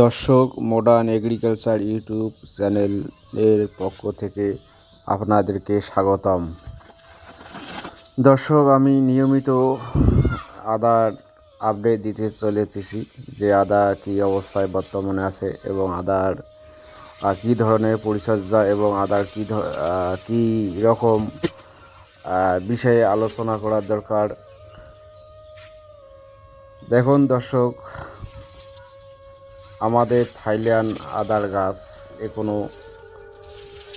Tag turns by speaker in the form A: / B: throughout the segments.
A: দর্শক modern agriculture YouTube চ্যানেলের পক্ষ থেকে আপনাদেরকে স্বাগতম। দর্শক, আমি নিয়মিত আদার আপডেট দিতে চলেছি যে আদা কী অবস্থায় বর্তমানে আছে এবং আদার কী ধরনের পরিচর্যা এবং আদার কী কী রকম বিষয়ে আলোচনা করার দরকার। দেখুন দর্শক আমাদের থাইল্যান্ড আদার গাছ এখনও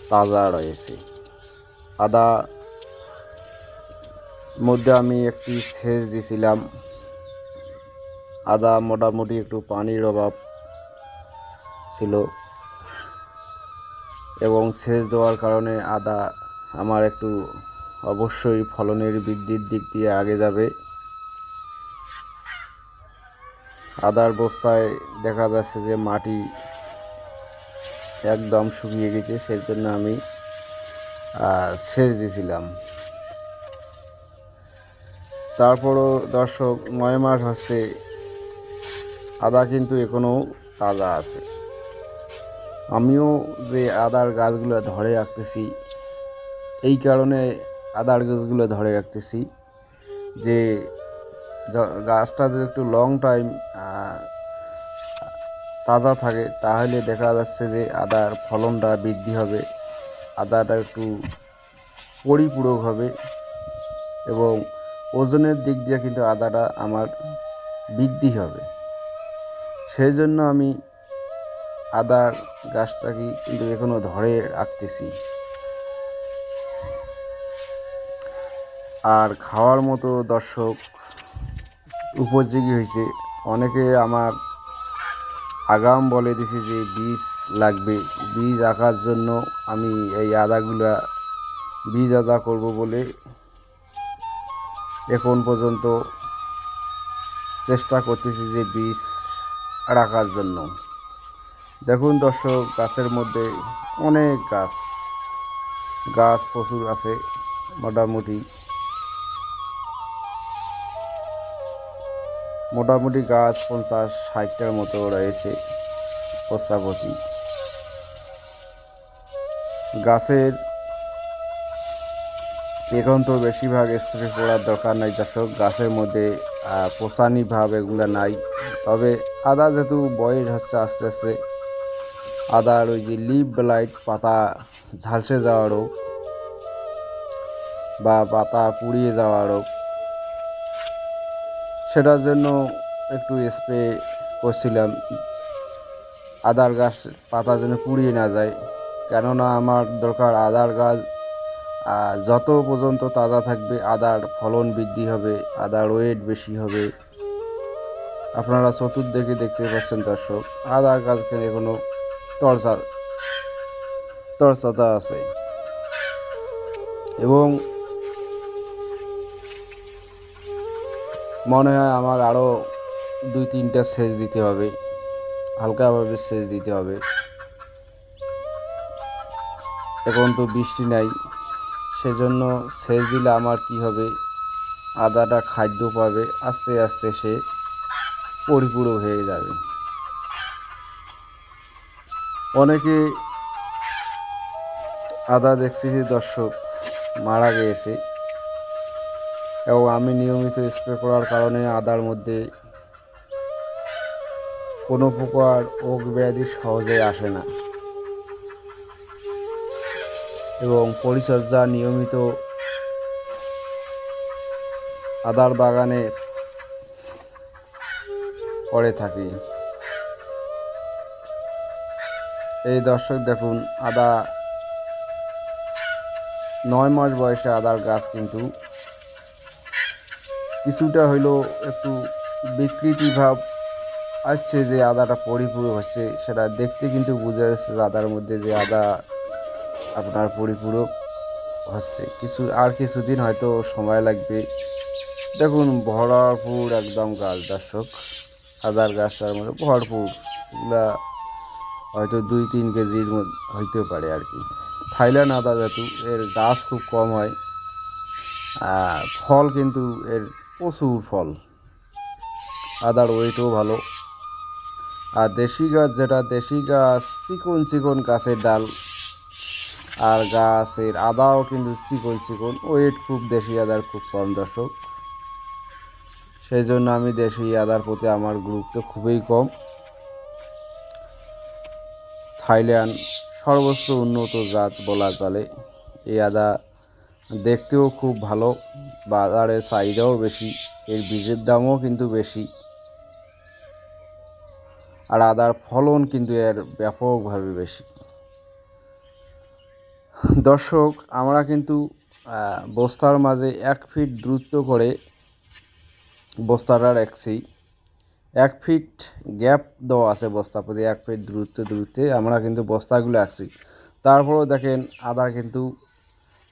A: তাজা রয়েছে। আদা মধ্যে আমি একটি সেচ দিছিলাম। আদা মোটামুটি একটু পানির অভাব ছিল এবং সেচ দেওয়ার কারণে আদা আমার একটু অবশ্যই ফলনের বৃদ্ধির দিক দিয়ে আগে যাবে। আদার বস্তায় দেখা যাচ্ছে যে মাটি একদম শুকিয়ে গেছে, সেই জন্য আমি সেচ দিছিলাম। তারপরও দর্শক, নয় মাস হচ্ছে আদা কিন্তু এখনও তাজা আছে। আমিও যে আদার গাছগুলো ধরে রাখতেছি, এই কারণে আদার গাছগুলো ধরে রাখতেছি যে গাছটা যদি একটু লং টাইম তাজা থাকে, তাহলে দেখা যাচ্ছে যে আদার ফলনটা বৃদ্ধি হবে, আদাটা একটু পরিপূরক হবে এবং ওজনের দিক দিয়ে কিন্তু আদাটা আমার বৃদ্ধি হবে। সেই জন্য আমি আদার গাছটাকে কিন্তু এখনও ধরে রাখতেছি। আর খাওয়ার মতো দর্শক উপযোগী হয়েছে। অনেকে আমার আগাম বলে দিছে যে, বীজ লাগবে। বীজ আঁকার জন্য আমি এই আদাগুলা, বীজ আদা করব বলে এখন পর্যন্ত চেষ্টা করতেছি যে, বীজ রাখার জন্য। দেখুন দর্শক, গাছের মধ্যে অনেক গাছ গাছ প্রচুর আছে, মোটামুটি। মোটামুটি গাছ পঞ্চাশ ষাটটার মতো রয়েছে প্রস্তাবতী গাছের এখন তো বেশিরভাগ স্প্রে করার দরকার নাই দর্শক। গাছের মধ্যে আহ, পোষানি ভাব এগুলো নাই। তবে আদা যেহেতু বয়স হচ্ছে আস্তে আস্তে আদার ওই যে লিপ ব্লাইট পাতা ঝালসে যাওয়া রোগ বা পাতা পুড়িয়ে যাওয়া রোগ সেটার জন্য একটু স্প্রে করছিলাম। আদার গাছ পাতা যেন পুড়িয়ে না যায়। কেননা আমার দরকার আদার গাছ যত পর্যন্ত তাজা থাকবে আদার ফলন বৃদ্ধি হবে, আদার ওয়েট বেশি হবে। আপনারা চতুর্দিকে দেখতে পাচ্ছেন দর্শক, আদার গাছকে এখনও তরসা তরসাতা আছে। এবং মনে হয় আমার আরও দুই তিনটা সেচ দিতে হবে। হালকাভাবে সেচ দিতে হবে। এখন তো বৃষ্টি নাই। সেজন্য সেচ দিলে আমার কি হবে? আদাটা খাদ্য পাবে, আস্তে আস্তে সে পরিপূরক হয়ে যাবে। অনেকে আদা দেখছি যে দর্শক মারা গিয়েছে এবং আমি নিয়মিত স্প্রে করার কারণে আদার মধ্যে কোনো প্রকার রোগ ব্যাধি সহজে আসে না। এবং পরিচর্যা নিয়মিত আদার বাগানে করে থাকি। এই দর্শক দেখুন, আদা নয় মাস বয়সে আদার গাছ কিন্তু কিছুটা হইল একটু বিকৃতি ভাব আসছে যে আদাটা পরিপূরক হচ্ছে, সেটা দেখতে কিন্তু বোঝা যাচ্ছে যে আদার মধ্যে যে আদা আপনার পরিপূরক হচ্ছে। কিছু, আর কিছুদিন হয়তো সময় লাগবে। দেখুন, ভরপুর একদম গাছ দর্শক। আদার গাছটার মধ্যে ভরপুর। এগুলা হয়তো দুই, তিন কেজির মধ্যে হইতে পারে আর কি। থাইল্যান্ড আদা যেহেতু এর গাছ খুব কম হয়। ফল কিন্তু এর প্রচুর ফল। আদার ওয়েটও ভালো। আর দেশি গাছ যেটা, দেশি গাছ, চিকন চিকন গাছের ডাল। আর গাছের আদাও কিন্তু চিকন চিকন, ওয়েট খুব দেশি আদার খুব কম দর্শক। সেই জন্য আমি দেশি আদার প্রতি আমার গুরুত্ব খুবই কম। থাইল্যান্ড সর্বোচ্চ উন্নত জাত বলা চলে। এই আদা দেখতেও খুব ভালো। বাজারে চাহিদাও বেশি, এর বীজের দামও কিন্তু বেশি। আর আদার ফলন কিন্তু এর ব্যাপকভাবে বেশি। দর্শক, আমরা কিন্তু বস্তার মাঝে এক ফিট দূরত্ব করে বস্তাটা রাখছি। এক ফিট গ্যাপ দেওয়া আছে বস্তা প্রতি, এক ফিট দূরত্ব দূরত্বে আমরা কিন্তু বস্তাগুলো রাখছি। তারপরেও দেখেন, আদা কিন্তু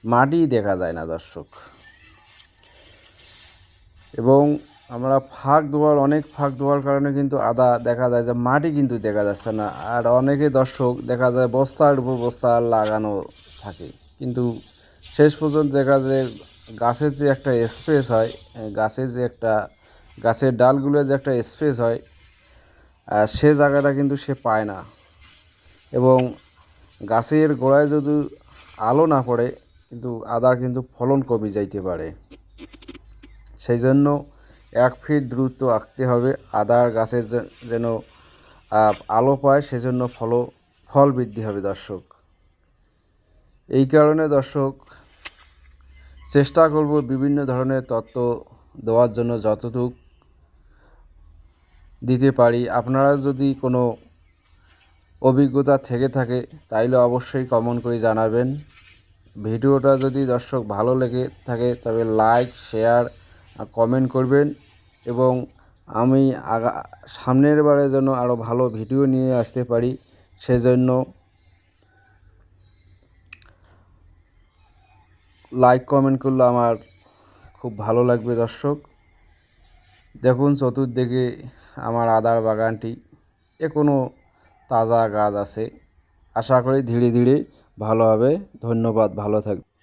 A: মাটি দেখা যায় না, দর্শক। এবং আমরা ফাঁক দেওয়ার অনেক ফাঁক দেওয়ার কারণে কিন্তু আদা দেখা যায় যে মাটি কিন্তু দেখা যাচ্ছে না। আর অনেকে দর্শক দেখা যায় বস্তার উপর বস্তা লাগানো থাকে। কিন্তু শেষ পর্যন্ত দেখা যায় গাছের যে একটা স্পেস হয়, গাছের যে একটা, গাছের ডালগুলো যে একটা স্পেস হয় সে জায়গাটা কিন্তু সে পায় না। এবং গাছের গোড়ায় যদি আলো না পড়ে কিন্তু আদার কিন্তু ফলন কমে যাইতে পারে। সেই জন্য এক ফিট দ্রুত আঁকতে হবে, আদার গাছের যেন আলো পায়, সেজন্য ফল ফল বৃদ্ধি হবে দর্শক। এই কারণে দর্শক, চেষ্টা করব বিভিন্ন ধরনের তত্ত্ব দেওয়ার জন্য যতটুক দিতে পারি। আপনারা যদি কোনো অভিজ্ঞতা থেকে থাকে, তাইলে অবশ্যই কমন করে জানাবেন। ভিডিওটা যদি দর্শক ভালো লেগে থাকে, তবে লাইক, শেয়ার কমেন্ট করবেন এবং আমি আগা, সামনের বারে যেন আরও ভালো ভিডিও নিয়ে আসতে পারি, সেজন্য লাইক, কমেন্ট করলে আমার খুব ভালো লাগবে দর্শক। দেখুন চতুর্দিকে আমার আদার বাগানটি এ কোনো তাজা গাছ আছে। আশা করি ধীরে ধীরে ভালো হবে। ধন্যবাদ ভালো থাকবে